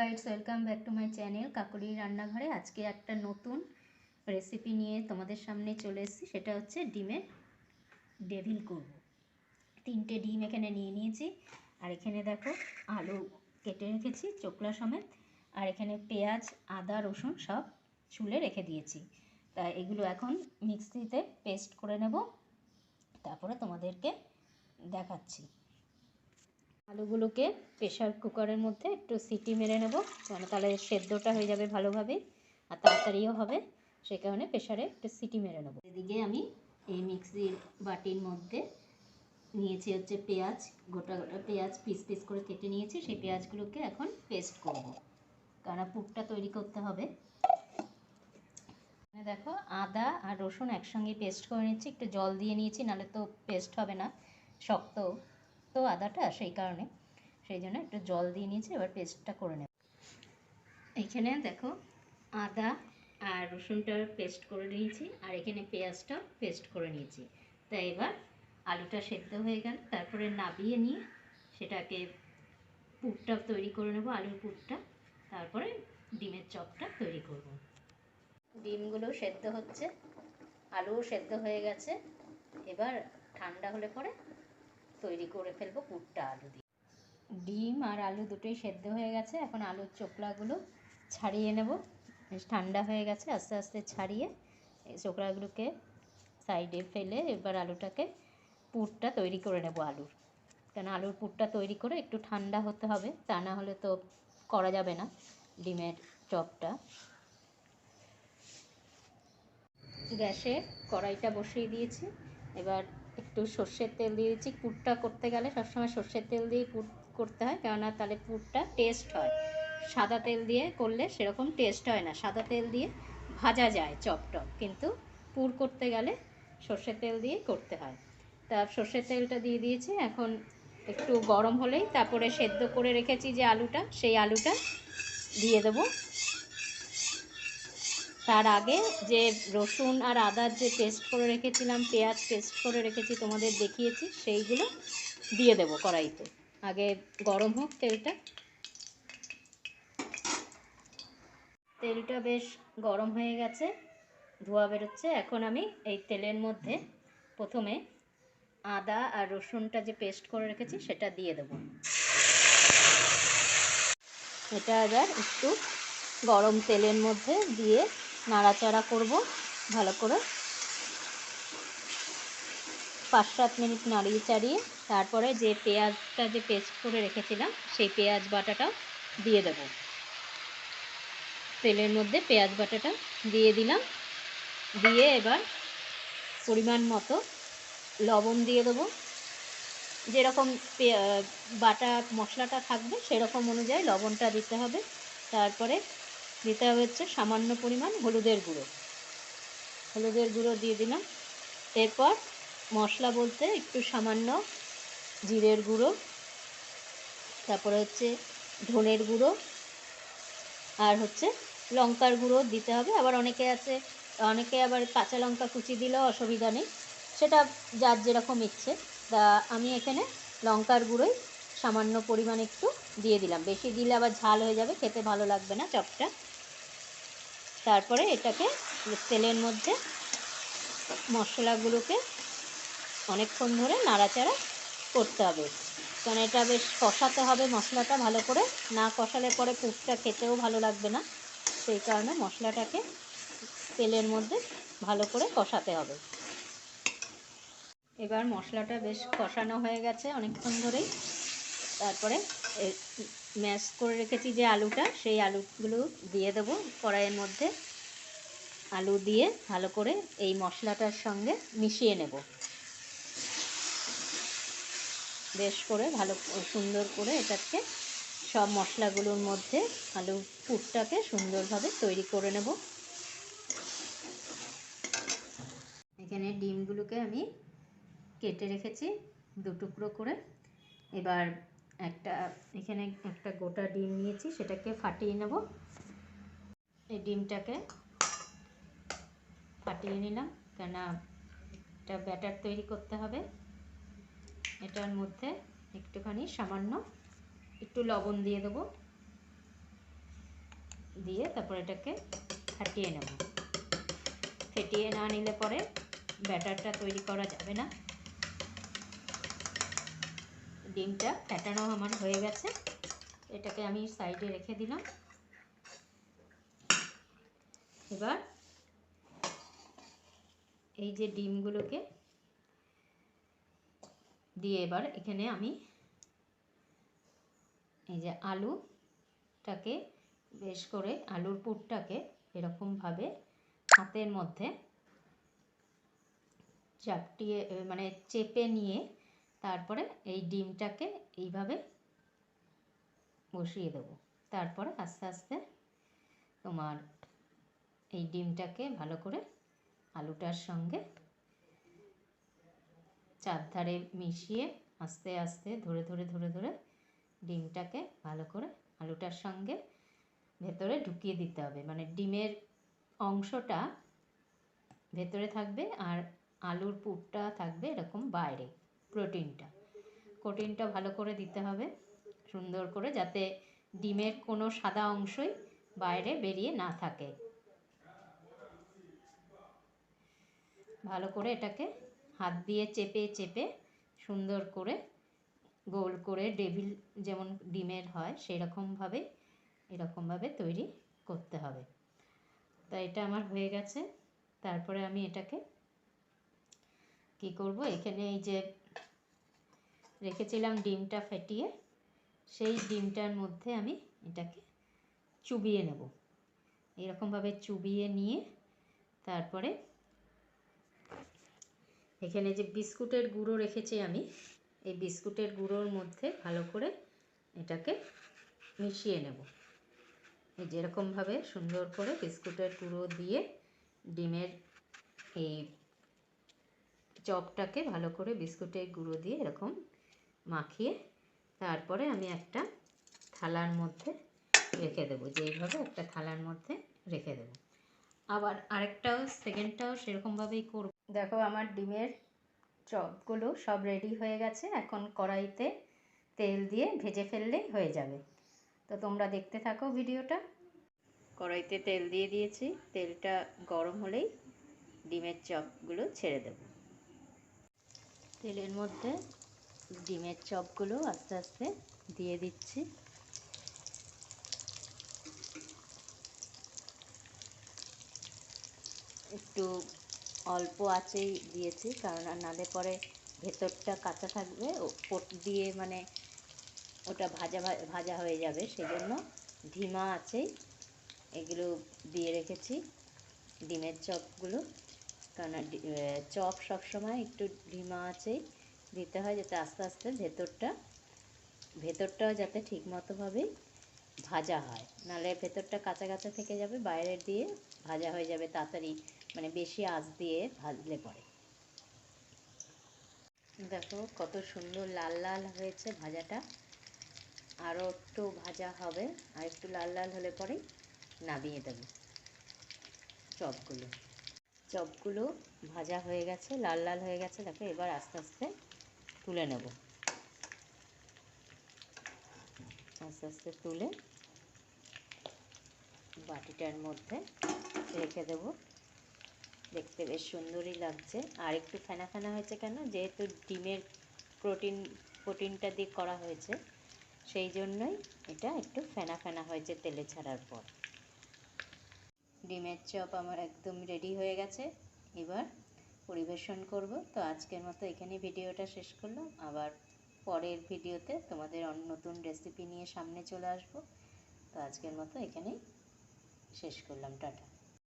Guys welcome back to my channel কাকুলির রান্নাঘরে। আজকে একটা নতুন রেসিপি নিয়ে তোমাদের সামনে চলে এসেছি। সেটা হচ্ছে ডিমের ডেভিল করব। তিনটে ডিম এখানে নিয়ে নিয়েছি। আর এখানে দেখো আলু কেটে রেখেছি, চোকলা সমেত। আর এখানে পেঁয়াজ, আদা, রসুন সব ছুলে রেখে দিয়েছি। তা এগুলো এখন মিক্সিতে পেস্ট করে নেব। তারপরে তোমাদেরকে দেখাচ্ছি। আলুগুলোকে প্রেশার কুকারের মধ্যে একটু সিটি মেরে নেব। মানে তাহলে সেদ্ধটা হয়ে যাবে ভালোভাবে আর তাড়াতাড়িও হবে। সে কারণে প্রেশারে একটু সিটি মেরে নেব। এদিকে আমি এই মিক্সির বাটির মধ্যে নিয়েছি হচ্ছে পেঁয়াজ, গোটা গোটা পেঁয়াজ পিস পিস করে কেটে নিয়েছি। সেই পেঁয়াজগুলোকে এখন পেস্ট করব। কারণ পুরটা তৈরি করতে হবে। দেখো আদা আর রসুন একসঙ্গে পেস্ট করে নিচ্ছি। একটু জল দিয়ে নিয়েছি, নাহলে তো পেস্ট হবে না, শক্ত। তো আদাটা সেই কারণে। সেই জন্য একটু জল দিয়ে নিয়েছি, এবার পেস্টটা করে নেব। এখানে দেখো আদা আর রসুনটা পেস্ট করে নিয়েছি, আর এখানে পেঁয়াজটা পেস্ট করে নিয়েছি। তা এবার আলুটা সেদ্ধ হয়ে গেল, তারপরে নাবিয়ে নিয়ে সেটাকে পুরটা তৈরি করে নেব, আলুর পুরটা। তারপরে ডিমের চপটা তৈরি করব। ডিমগুলো সেদ্ধ হচ্ছে, আলুও সেদ্ধ হয়ে গেছে। এবার ঠান্ডা হলে পরে তৈরি করে ফেলব পুরটা আলু দিয়ে। ডিম আর আলু দুটোই সেদ্ধ হয়ে গেছে, এখন আলুর চোকলাগুলো ছাড়িয়ে নেব। বেশ ঠান্ডা হয়ে গেছে, আস্তে আস্তে ছাড়িয়ে চোকলাগুলোকে সাইডে ফেলে এবার আলুটাকে পুরটা তৈরি করে নেব আলুর। কেন আলুর পুরটা তৈরি করে একটু ঠান্ডা হতে হবে, তা না হলে তো করা যাবে না ডিমের চপটা। গ্যাসে কড়াইটা বসিয়ে দিয়েছি, এবার একটু সর্ষের তেল দিয়ে দিচ্ছি। পুরটা করতে গেলে সবসময় সর্ষের তেল দিয়ে পুর করতে হয়, কেননা তাহলে পুরটা টেস্ট হয়। সাদা তেল দিয়ে করলে সেরকম টেস্ট হয় না। সাদা তেল দিয়ে ভাজা যায় চপ টপ, কিন্তু পুর করতে গেলে সর্ষের তেল দিয়ে করতে হয়। তা সর্ষের তেলটা দিয়ে দিয়েছি। এখন একটু গরম হলেই তারপরে সেদ্ধ করে রেখেছি যে আলুটা, সেই আলুটা দিয়ে দেবো। তার আগে যে রসুন আর আদার যে পেস্ট করে রেখেছিলাম, পেঁয়াজ পেস্ট করে রেখেছি, তোমাদের দেখিয়েছি, সেইগুলো দিয়ে দেবো কড়াইতে। আগে গরম হোক তেলটা। তেলটা বেশ গরম হয়ে গেছে, ধোয়া বেরোচ্ছে। এখন আমি এই তেলের মধ্যে প্রথমে আদা আর রসুনটা যে পেস্ট করে রেখেছি, সেটা দিয়ে দেবো। এটা এবার একটু গরম তেলের মধ্যে দিয়ে নাড়াচাড়া করব, ভালো করে। পাঁচ সাত মিনিট নাড়িয়ে চাড়িয়ে, তারপরে যে পেঁয়াজটা যে পেস্ট করে রেখেছিলাম, সেই পেঁয়াজ বাটাটাও দিয়ে দেব। তেলের মধ্যে পেঁয়াজ বাটাটা দিয়ে দিলাম। দিয়ে এবার পরিমাণ মতো লবণ দিয়ে দেবো। যেরকম বাটা মশলাটা থাকবে, সেরকম অনুযায়ী লবণটা দিতে হবে। তারপরে দিতে হচ্ছে সামান্য পরিমাণ হলুদের গুঁড়ো। হলুদের গুঁড়ো দিয়ে দিলাম। এরপর মশলা বলতে একটু সামান্য জিরের গুঁড়ো, তারপরে হচ্ছে ধনের গুঁড়ো, আর হচ্ছে লঙ্কার গুঁড়ো দিতে হবে। আবার অনেকে আছে, অনেকে আবার কাঁচা লঙ্কা কুচি দিলেও অসুবিধা নেই। সেটা যার যেরকম ইচ্ছে। তা আমি এখানে লঙ্কার গুঁড়োই সামান্য পরিমাণ একটু দিয়ে দিলাম। বেশি দিলে আবার ঝাল হয়ে যাবে, খেতে ভালো লাগবে না চপটা। তারপরে এটাকে তেলের মধ্যে মশলাগুলোকে অনেকক্ষণ ধরে নাড়াচাড়া করতে হবে। কারণ এটা বেশ কষাতে হবে মশলাটা ভালো করে। না কষালে পরে পুরটা খেতেও ভালো লাগবে না। সেই কারণে মশলাটাকে তেলের মধ্যে ভালো করে কষাতে হবে। এবার মশলাটা বেশ কষানো হয়ে গেছে অনেকক্ষণ ধরেই। তারপরে ম্যাশ করে রেখেছি যে আলুটা, সেই আলুগুলো দিয়ে দেবো কড়াইয়ের মধ্যে। আলু দিয়ে ভালো করে এই মশলাটার সঙ্গে মিশিয়ে নেব। বেশ করে ভালো সুন্দর করে এটাকে সব মশলাগুলোর মধ্যে আলু পুরটাকে সুন্দরভাবে তৈরি করে নেব। এখানে ডিমগুলোকে আমি কেটে রেখেছি দু টুকরো করে। এবার একটা, এখানে একটা গোটা ডিম নিয়েছি, সেটাকে ফাটিয়ে নেব। এই ডিমটাকে ফাটিয়ে নিলাম কেন একটা ব্যাটার তৈরি করতে হবে। এটার মধ্যে একটুখানি সামান্য একটু লবণ দিয়ে দেবো। দিয়ে তারপর এটাকে ফাটিয়ে নেব। ফেটিয়ে না নিলে পরে ব্যাটারটা তৈরি করা যাবে না। ডিমটা ফ্যাটানো আমার হয়ে গেছে। এটাকে আমি সাইডে রেখে দিলাম। এবার এই যে ডিমগুলোকে দিয়ে এবার এখানে আমি এই যে আলুটাকে বেশ করে আলুর পুরটাকে এরকমভাবে হাতের মধ্যে চাপটিয়ে মানে চেপে নিয়ে তারপরে এই ডিমটাকে এইভাবে বসিয়ে দেবো। তারপরে আস্তে আস্তে তোমার এই ডিমটাকে ভালো করে আলুটার সঙ্গে চারধারে মিশিয়ে আস্তে আস্তে ধরে ধরে ধরে ধরে ডিমটাকে ভালো করে আলুটার সঙ্গে ভেতরে ঢুকিয়ে দিতে হবে। মানে ডিমের অংশটা ভেতরে থাকবে আর আলুর পুরটা থাকবে এরকম বাইরে। প্রোটিনটা। প্রোটিনটা ভালো করে দিতে হবে, সুন্দর করে যাতে ডিমের কোনো সাদা অংশই বাইরে বেরিয়ে না থাকে। ভালো করে এটাকে হাত দিয়ে চেপে চেপে সুন্দর করে গোল করে ডেভিল যেমন ডিমের হয় সেই রকমভাবে এরকমভাবে তৈরি করতে হবে। তা এটা আমার হয়ে গেছে। তারপরে আমি এটাকে কি করব? এখানে এই যে রেখেছিলাম ডিমটা ফেটিয়ে, সেই ডিমটার মধ্যে আমি এটাকে চুবিয়ে নেব। এরকমভাবে চুবিয়ে নিয়ে তারপরে এখানে যে বিস্কুটের গুঁড়ো রেখেছি আমি, এই বিস্কুটের গুঁড়োর মধ্যে ভালো করে এটাকে মিশিয়ে নেব। এই যেরকমভাবে সুন্দর করে বিস্কুটের গুঁড়ো দিয়ে ডিমের এই চপটাকে ভালো করে বিস্কুটের গুঁড়ো দিয়ে এরকম মাখিয়ে তারপরে আমি একটা থালার মধ্যে রেখে দেবো। যেইভাবে একটা থালার মধ্যে রেখে দেবো। আবার আরেকটাও, সেকেন্ডটাও সেরকমভাবেই করব। দেখো, আমার ডিমের চপগুলো সব রেডি হয়ে গেছে। এখন কড়াইতে তেল দিয়ে ভেজে ফেললেই হয়ে যাবে। তো তোমরা দেখতে থাকো ভিডিওটা। কড়াইতে তেল দিয়ে দিয়েছি। তেলটা গরম হলেই ডিমের চপগুলো ছেড়ে দেব। তেলের মধ্যে ডিমের চপগুলো আস্তে আস্তে দিয়ে দিচ্ছি। একটু অল্প আঁচেই দিয়েছি, কারণ নালে পরে ভেতরটা কাঁচা থাকবে। ওপর দিয়ে মানে ওটা ভাজা ভাজা হয়ে যাবে সেই জন্য ধিমা আঁচেই এগুলো দিয়ে রেখেছি ডিমের চপগুলো, কারণ চপ সবসময় একটু ধিমা আঁচেই দিতে হয় যাতে আস্তে আস্তে ভেতরটা ভেতরটাও যাতে ঠিক মতোভাবেই ভাজা হয়। নাহলে ভেতরটা কাঁচা কাঁচা থেকে যাবে, বাইরে দিয়ে ভাজা হয়ে যাবে তাড়াতাড়ি মানে বেশি আঁচ দিয়ে ভাজলে পরে। দেখো কত সুন্দর লাল লাল হয়েছে ভাজাটা। আরও একটু ভাজা হবে, আর একটু লাল লাল হলে পরেই নামিয়ে দেবো চপগুলো। চপগুলো ভাজা হয়ে গেছে, লাল লাল হয়ে গেছে। দেখো এবার আস্তে আস্তে তুলে নেব। আস্তে আস্তে তুলে বাটিটার মধ্যে রেখে দেব। দেখতে বেশ সুন্দরই লাগছে। আর একটু ফেনা ফেনা হয়েছে কেন? যেহেতু ডিমের প্রোটিন, প্রোটিনটা দিয়ে করা হয়েছে, সেই জন্যই এটা একটু ফেনা ফেনা হয়েছে তেলে ছাড়ার পর। ডিমের চপ আমার একদম রেডি হয়ে গেছে। এবার পরিবেশন করব। তো আজকের মতো এখানে ভিডিওটা শেষ করলাম। আবার পরের ভিডিওতে তোমাদের নতুন রেসিপি নিয়ে সামনে চলে আসব। তো আজকের মতো এখানেই শেষ করলাম। টাটা।